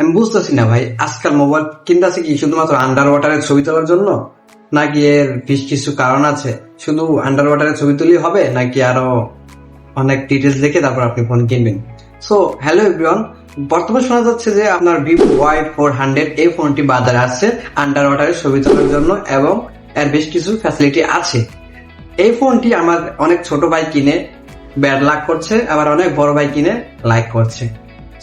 আমি বুঝতেছি না ভাই, আজকাল মোবাইল কিনতেছে কি? শুধুমাত্র আন্ডার ওয়াটারের ছবি তোলার জন্য? নাকি এর বেশ কিছু কারণ আছে? শুধু আন্ডার ওয়াটারের ছবি তুলি হবে? নাকি আরও অনেক ডিটেলস দেখে তারপর আপনি ফোন কিনবেন? সো হ্যালো এভরিওয়ান বর্তমানে শোনা যাচ্ছে যে আপনার ভিভো ওয়াই ফোর হান্ড্রেড এই ফোনটি বাজারে আসছে আন্ডার ওয়াটারের ছবি তোলার জন্য এবং এর বেশ কিছু ফ্যাসিলিটি আছে। এই ফোনটি আমার অনেক ছোট ভাই কিনে ব্যাড লাক করছে, আবার অনেক বড় ভাই কিনে লাইক করছে।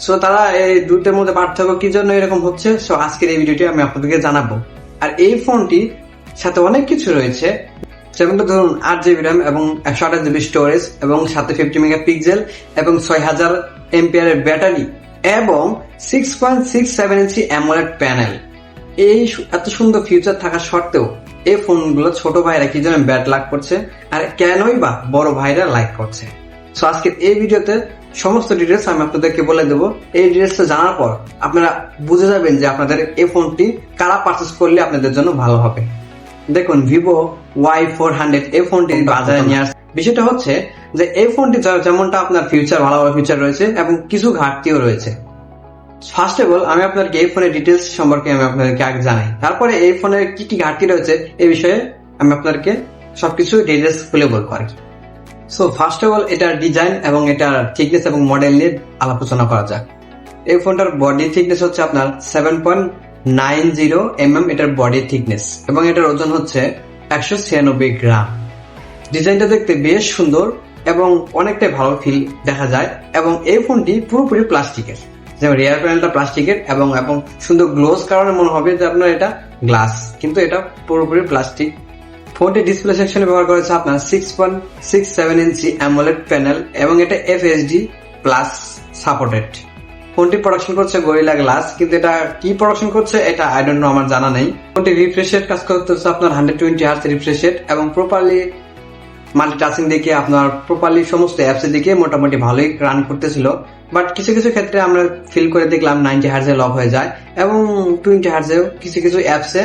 সো তারা এই দুটোর মধ্যে পার্থক্য কি জন্য এরকম হচ্ছে? সো আজকের এই ভিডিওটি আমি আপনাদেরকে জানাব। আর এই ফোনটি সাথে অনেক কিছু রয়েছে। যেমনটা ধরুন, আট জিবি র্যাম এবং একশো আঠাশ জিবি স্টোরেজ এবং সাথে ফিফটি মেগা পিক্সেল এবং ছয় হাজার এমপিআরের ব্যাটারি এবং six point six seven inch AMOLED panel এই এত সুন্দর ফিউচার থাকা সত্ত্বেও এই ফোনগুলো ছোট ভাইরা কি জন্য ব্যাট লাক করছে? আর কেনই বা বড় ভাইরা লাইক করছে? সো আজকে এই ভিডিওতে সমস্ত ডিটেলস আমি আপনাদেরকে বলে দেবো। এই ডিটেলসটা জানার পর আপনারা বুঝে যাবেন যে আপনাদের এই ফোনটি কারা পারচেস করলে আপনাদের জন্য ভালো হবে। দেখুন ভিভো ওয়াই ফোর হান্ড্রেড এই ফোনটি বাজারে নিয়ে আসছে। বিষয়টা হচ্ছে যে এই ফোনটি যেমনটা আপনার ফিউচার ভালো ভালো ফিউচার রয়েছে এবং কিছু ঘাটতিও রয়েছে। ফার্স্ট অফ অল আমি আপনাদেরকে এই ফোনের ডিটেলস সম্পর্কে আমি আপনাদেরকে আগে জানাই। তারপরে এই ফোনের কি কি ঘাটতি রয়েছে এই বিষয়ে আমি আপনাদেরকে সবকিছু ডিটেলস খুলে বলব আর কি। সো ফার্স্ট অফ অল এটার ডিজাইন এবং এটার থিকনেস এবং মডেল নিয়ে আলোচনা করা যাক। এই ফোনটার বডি থিকনেস হচ্ছে আপনার seven point nine zero M M এটার বডি থিকনেস এবং এটার ওজন হচ্ছে একশো ছিয়ানব্বই গ্রাম। ডিজাইনটা দেখতে বেশ সুন্দর এবং অনেকটাই ভালো ফিল দেখা যায় এবং এই ফোনটি পুরোপুরি প্লাস্টিকের যেমন রিয়ার প্যানেলটা প্লাস্টিকের এবং এবং সুন্দর গ্লোজ কারণে মনে হবে যে আপনার এটা গ্লাস কিন্তু এটা পুরোপুরি প্লাস্টিক ফোনটি ডিসপ্লে সেকশনে ব্যবহার করেছে আপনার সিক্স পয়েন্ট সিক্স সেভেন ইঞ্চি অ্যামোলেড প্যানেল এবং এটা এফ ডি প্লাস সাপোর্টেড ফোনটি প্রোডাকশন করছে গরিলা গ্লাস কিন্তু এটা কি প্রোডাকশন করছে এটা আই ডোন্ট নো আমার জানা নেই। ফোনটি রিফ্রেশ রেট কাজ করতেছে আপনার hundred twenty hertz refresh rate এবং প্রপারলি মাল্টিটাচিং দিকে আপনার প্রপারলি সমস্ত অ্যাপস এর দিকে মোটামুটি ভালোই রান করতেছিল। বাট কিছু কিছু ক্ষেত্রে আমরা ফিল করে দেখলাম নাইনটি হার্জে লক হয়ে যায় এবং টোয়েন্টি হার্জেও কিছু কিছু অ্যাপসে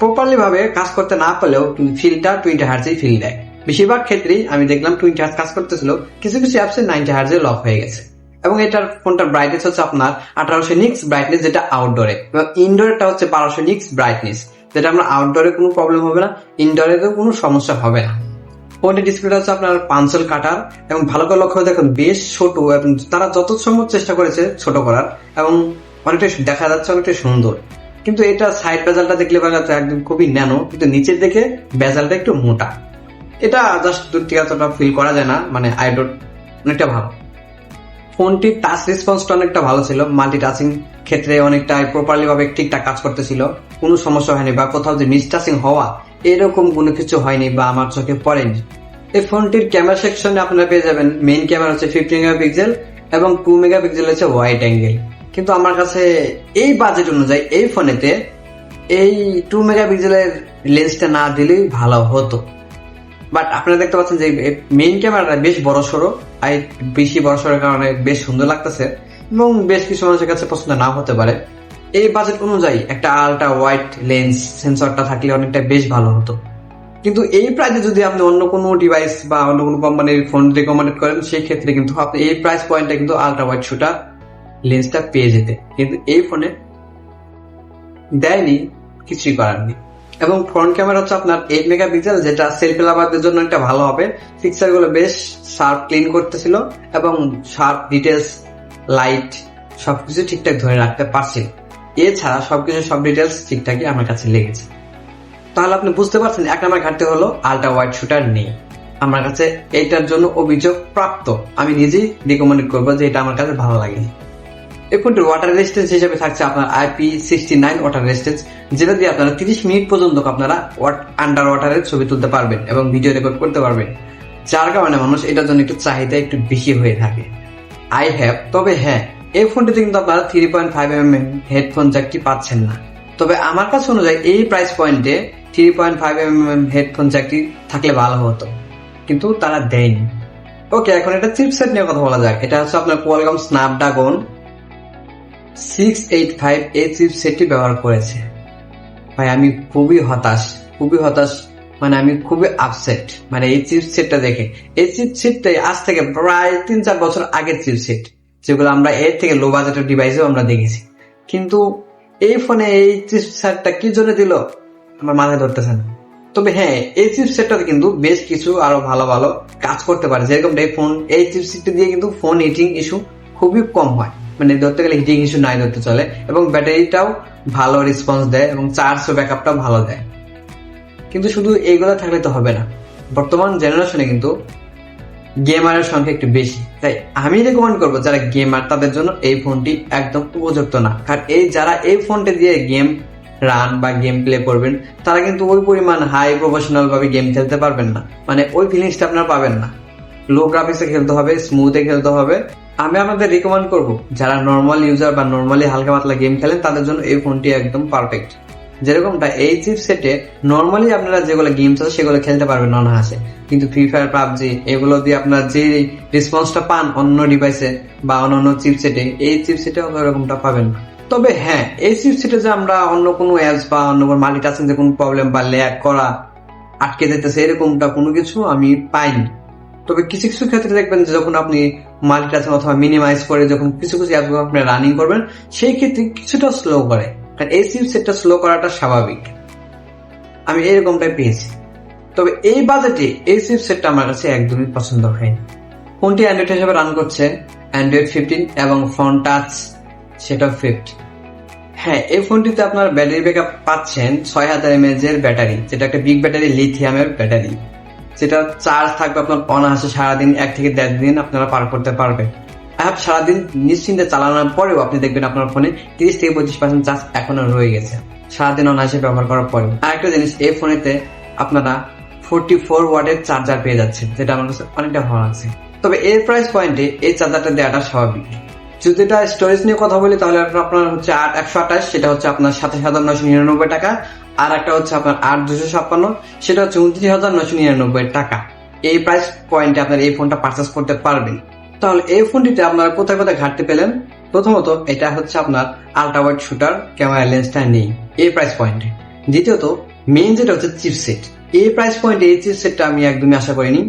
প্রপারলি ভাবে কাজ করতে না পারলেও ফিলটা টোয়েন্টি হার্জেই ফিল দেয়। বেশিরভাগ ক্ষেত্রেই আমি দেখলাম টোয়েন্টি হার্জ কাজ করতেছিল, কিছু কিছু অ্যাপসে নাইনটি হার্জে লক হয়ে গেছে। এবং এটার ফোনটার ব্রাইটনেস হচ্ছে আপনার আঠারোশো নিক্স ব্রাইটনেস যেটা আউটডোরে এবং ইনডোরটা হচ্ছে বারোশো নিক্স ব্রাইটনেস যেটা আমরা আউটডোরে কোনো প্রবলেম হবে না ইনডোরেতেও কোনো সমস্যা হবে না। ফোনটির ডিসপ্লেটা হচ্ছে আপনার পাঞ্চল কাটার, এবং ভালো করে লক্ষ্য দেখুন, বেশ ছোট, এবং তারা যত সম্ভব চেষ্টা করেছে ছোট করার, এবং অনেকটা দেখা যাচ্ছে অনেকটা সুন্দর। কিন্তু এটা সাইড বেজালটা দেখলে বোঝা যাচ্ছে একদম খুবই ন্যানো, কিন্তু নিচের দেখে বেজালটা একটু মোটা। এটা জাস্ট দূর এতটা ফিল করা যায় না মানে আইডোট অনেকটা ভালো। ফোনটির টাচ রেসপন্সটা অনেকটা ভালো ছিল মাল্টি টাচিং ক্ষেত্রে অনেকটা প্রপারলি ভাবে ঠিকঠাক কাজ করতেছিল, কোনো সমস্যা হয়নি বা কোথাও যে মিস টাচিং হওয়া, এরকম কোনো কিছু হয়নি বা আমার চোখে পড়েনি। এই ফোনটির ক্যামেরা সেকশনে আপনারা পেয়ে যাবেন মেইন ক্যামেরা হচ্ছে ফিফটি মেগাপিক্সেল এবং টু মেগাপিক্সেল হচ্ছে ওয়াইড অ্যাঙ্গেল কিন্তু আমার কাছে এই বাজেট অনুযায়ী এই ফোনেতে এই টু মেগাপিক্সেলের লেন্সটা না দিলেই ভালো হতো। বাট আপনারা দেখতে পাচ্ছেন যে মেইন ক্যামেরাটা বেশ বড় সড়ো আর বেশি বড় সড়োর কারণে বেশ সুন্দর লাগতেছে এবং বেশ কিছু মানুষের কাছে পছন্দ না হতে পারে। এই বাজেট অনুযায়ী একটা আলট্রা হোয়াইট লেন্স সেন্সরটা থাকলে অনেকটা বেশ ভালো হতো। কিন্তু এই প্রাইসে যদি আপনি অন্য কোনো ডিভাইস বা অন্য কোনো কোম্পানির ফোন রেকমেন্ড করেন সেই ক্ষেত্রে কিন্তু আপনি এই প্রাইস পয়েন্টটা কিন্তু আলট্রা হোয়াইট শুটার লেন্সটা পেয়ে যেতে। কিন্তু এই ফোনে দেয়নি, কিছুই করার নেই। এবং ফ্রন্ট ক্যামেরা হচ্ছে আপনার এইট মেগাপিক্সেল যেটা সেলফি লাভারদের জন্য একটা ভালো হবে। পিকচারগুলো বেশ শার্প ক্লিন করতেছিল এবং শার্প ডিটেলস লাইট সবকিছু ঠিকঠাক ধরে রাখতে পারছিল। এছাড়া সবকিছু সব ডিটেলস ঠিকঠাকই আমার কাছে লেগেছে। তাহলে আপনি বুঝতে পারছেন, এক নাম্বার ঘাটতি হলো আলট্রা ওয়াইড শুটার নেই। আমার কাছে এইটার জন্য অভিযোগ প্রাপ্ত। আমি নিজেই রিকমেন্ড করব যে এটা আমার কাছে ভালো লাগেনি। এই ফোনটির ওয়াটার রেজিস্ট্যান্স হিসেবে থাকছে আপনার IP sixty nine water resistance যেটা দিয়ে আপনারা তিরিশ মিনিট পর্যন্ত আপনারা আন্ডার ওয়াটারের ছবি তুলতে পারবেন এবং ভিডিও রেকর্ড করতে পারবেন। যার কারণে মানুষ এটার জন্য একটু চাহিদা একটু বেশি হয়ে থাকে। আই হ্যাভ তবে হ্যাঁ এই ফোনটিতে কিন্তু আপনারা three point five M M headphone জ্যাকটি পাচ্ছেন না। তবে আমার কাছে অনুযায়ী এই প্রাইস পয়েন্টে three point five M M headphone জ্যাকটি থাকলে ভালো হতো। কিন্তু তারা দেয়নি। ওকে এখন এটা চিপসেট নিয়ে কথা বলা যাক। এটা হচ্ছে আপনার Qualcomm Snapdragon six eight five এই চিপসেটটি ব্যবহার করেছে। ভাই, আমি খুবই হতাশ খুবই হতাশ মানে আমি খুবই আপসেট মানে এই চিপসেটটা দেখে। এই চিপসেটটাই আজ থেকে প্রায় তিন চার বছর আগের চিপসেট যেগুলো আমরা এর থেকে লো বাজেটের ডিভাইসেও আমরা দেখেছি। কিন্তু এই ফোনে এই চিপসেটটা কি জন্য দিল? আমার মাথায় ধরতেছে না। তবে হ্যাঁ এই চিপসেটটাতে কিন্তু বেশ কিছু আরও ভালো ভালো কাজ করতে পারে। যেরকম এই ফোন এই চিপসেটটা দিয়ে কিন্তু ফোন হিটিং ইস্যু খুবই কম হয়। মানে ধরতে গেলে হিটিং ইস্যু নাই ধরতে চলে, এবং ব্যাটারিটাও ভালো রেসপন্স দেয় এবং চার্জ ও ব্যাকআপটাও ভালো দেয়। কিন্তু শুধু এইগুলো থাকলে তো হবে না। বর্তমান জেনারেশনে কিন্তু গেমারের সংখ্যা একটু বেশি। তাই আমি রেকমেন্ড করব যারা গেমার তাদের জন্য এই ফোনটি একদম উপযুক্ত না। কারণ এই যারা এই ফোনটি দিয়ে গেম রান বা গেম প্লে করবেন, তারা কিন্তু ওই পরিমাণ হাই প্রফেশনাল ভাবে গেম খেলতে পারবেন না। মানে ওই ফিলিংসটা আপনারা পাবেন না। লো গ্রাফিক্সে খেলতে হবে স্মুথে খেলতে হবে। আমি আপনাদের রিকমেন্ড করব, যারা নর্মাল ইউজার বা নর্মালি হালকা পাতলা গেম খেলেন, তাদের জন্য এই ফোনটি একদম পারফেক্ট যেরকমটা এই চিপসেটে নর্মালি আপনারা যেগুলো গেমস আছে, সেগুলো খেলতে পারবেন অনাহাসে কিন্তু ফ্রি ফায়ার পাবজি, এগুলো দিয়ে আপনারা যে রেসপন্সটা পান অন্য ডিভাইসে বা অন্য অন্য চিপ চিপসেটে এই চিপ চিপসেটে ওরকমটা পাবেন না। তবে হ্যাঁ এই চিপসেটে যে আমরা অন্য কোনো অ্যাপস বা অন্য কোনো মাল্টিটাস্কিং যে কোনো প্রবলেম বা ল্যাগ করা আটকে যেতেছে, এরকমটা কোনো কিছু আমি পাইনি। তবে কিছু কিছু ক্ষেত্রে দেখবেন যে যখন আপনি মাল্টিটাস্কিং অথবা মিনিমাইজ করে যখন কিছু কিছু অ্যাপগুলো আপনি রানিং করবেন, সেই ক্ষেত্রে কিছুটা স্লো করে। কারণ এই চিপসেটটা স্লো করাটা স্বাভাবিক। আমি এরকমটাই পেয়েছি। তবে এই বাজেটে এই চিপসেটটা আমার কাছে একদমই পছন্দ হয়নি। ফোনটি অ্যান্ড্রয়েড হিসেবে রান করছে? অ্যান্ড্রয়েড ফিফটিন এবং ফোন টাচ সেটা ফিফট হ্যাঁ এই ফোনটিতে আপনার ব্যাটারি ব্যাকআপ পাচ্ছেন ছয় হাজার এমএএচ এর ব্যাটারি যেটা একটা বিগ ব্যাটারি লিথিয়ামের ব্যাটারি যেটা চার্জ থাকবে আপনার অনায়াসে সারাদিন এক থেকে দেড় দিন আপনারা পার করতে পারবেন। অ্যাপ সারাদিন নিশ্চিন্তে চালানোর পরেও আপনি দেখবেন আপনার ফোনে তিরিশ থেকে পঁচিশ পার্সেন্ট চার্জ এখনও রয়ে গেছে। সারাদিন অনায়াসে ব্যবহার করার পরেও। আরেকটা জিনিস, এই ফোনেতে আপনারা ফোরটি ফোর ওয়াটের চার্জার পেয়ে যাচ্ছেন, যেটা আমার কাছে অনেকটা ভালো লাগছে। তবে এর প্রাইস পয়েন্টে এই চার্জারটা দেওয়াটা স্বাভাবিক। যদি এটা স্টোরেজ নিয়ে কথা বলি, তাহলে আপনার হচ্ছে আট, একশো আঠাশ, সেটা হচ্ছে আপনার সাতাশ হাজার নশো নিরানব্বই টাকা। আর একটা হচ্ছে আপনার আট দুশো ছাপ্পান্ন, সেটা হচ্ছে উনত্রিশ হাজার নশো নিরানব্বই টাকা। এই প্রাইস পয়েন্টে আপনার এই ফোনটা পারচেস করতে পারবেন। তাহলে এই ফোনটিতে আপনারা কোথায় কোথায় ঘাটতে পেলেন? প্রথমত, এটা হচ্ছে আপনার আল্ট্রা ওয়াইড শুটার ক্যামেরা লেন্সটা নেই, এই প্রাইস পয়েন্টে দ্বিতীয়ত মেইন যেটা হচ্ছে চিপসেট এই প্রাইস পয়েন্টে এই চিপসেটটা আমি একদমই আশা করিনি।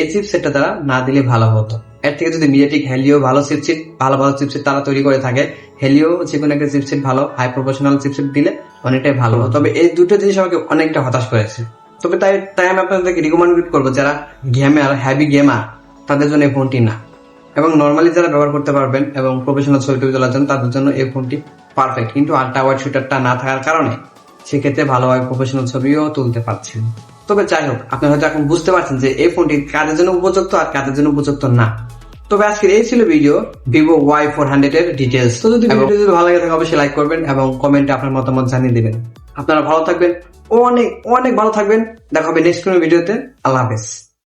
এই চিপসেটটা তারা না দিলে ভালো হতো। এর থেকে যদি মিডিয়াটিক হেলিও ভালো চিপসেট ভালো ভালো চিপসেট তারা তৈরি করে থাকে, হেলিও যে কোনো একটা চিপসেট ভালো হাই প্রফেশনাল চিপসেট দিলে অনেকটাই ভালো তবে এই দুটো জিনিস আমাকে অনেকটা হতাশ করেছে। তবে তাই তাই আমি আপনাদেরকে রিকমেন্ড করব, যারা গেমার হ্যাভি গেমার তাদের জন্য এই ফোনটি না। এবং নর্মালি যারা ব্যবহার করতে পারবেন এবং প্রফেশনাল ছবি টবি তোলার জন্য, তাদের জন্য এই ফোনটি পারফেক্ট কিন্তু আল্ট্রা ওয়াইড শুটারটা না থাকার কারণে সেক্ষেত্রে ভালোভাবে প্রফেশনাল ছবিও তুলতে পারছেন তবে যাই হোক আপনি হয়তো এখন বুঝতে পারছেন যে এই ফোনটি কাদের জন্য উপযুক্ত আর কাদের জন্য উপযুক্ত না। তবে আজকের এই ছিল video Vivo Y four hundred এর ডিটেলস তো যদি ভিডিও যদি ভালো লাগে থাকে অবশ্যই লাইক করবেন এবং কমেন্টে আপনার মতামত জানিয়ে দেবেন। আপনারা ভালো থাকবেন অনেক অনেক ভালো থাকবেন। দেখা হবে নেক্সট কোনো ভিডিওতে আল্লাহ হাফেজ।